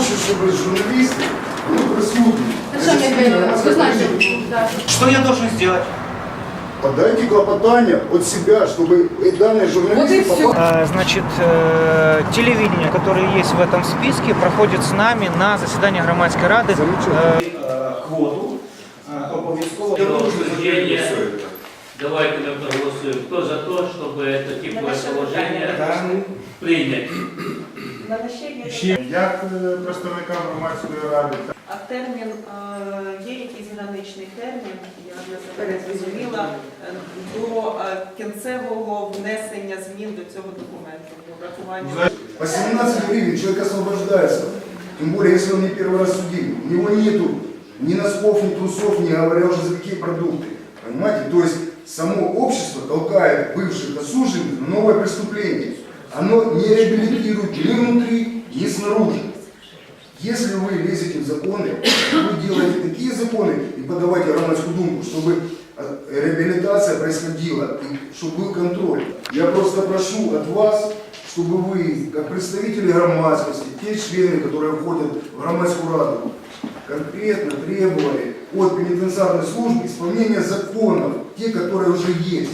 хочу, чтобы журналисты были присутствовали. Что я должен сделать? Подайте клопотание от себя, чтобы и данные Вот журналисты все. попали. А, Значит, э, телевидение, которое есть в этом списке, проходит с нами на заседание громадской рады. Э, Квоту е, обов'язково. Давайте мы проголосуем. Кто за то, чтобы это теплое положение принять? У мене ще є Як е, представникам громадської ради, а термін, е, є якийсь граничний термін, я для себе не зрозуміла, е, до е, кінцевого внесення змін до цього документу, до врахування. По 17 гривен человек освобождается. Тем более, если он не первый раз судим. У него нету ни носков, ни трусов, не говоря уже за какие продукты. Понимаете? То есть само общество толкает бывших осужденных на новое преступление. Оно не реабилитирует ни внутри, ни снаружи. Если вы лезете в законы, вы делаете такие законы и подавайте громадскую думку, чтобы э, реабилитация происходила, и чтобы был контроль. Я просто прошу от вас, чтобы вы, как представители громадскости, те члены, которые входят в громадскую раду, конкретно требовали от пенитенциарной службы исполнения законов, те, которые уже есть.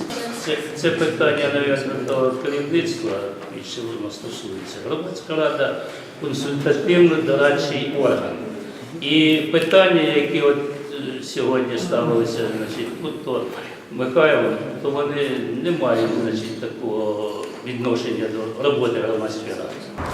Це, це питання, навіть, до керівництва, більше воно стосується. Громадська рада консультативно-дорадчий орган. І питання, які от е, сьогодні ставилися, значить, то Михайло, то вони не мають значить, такого відношення до роботи громадської ради.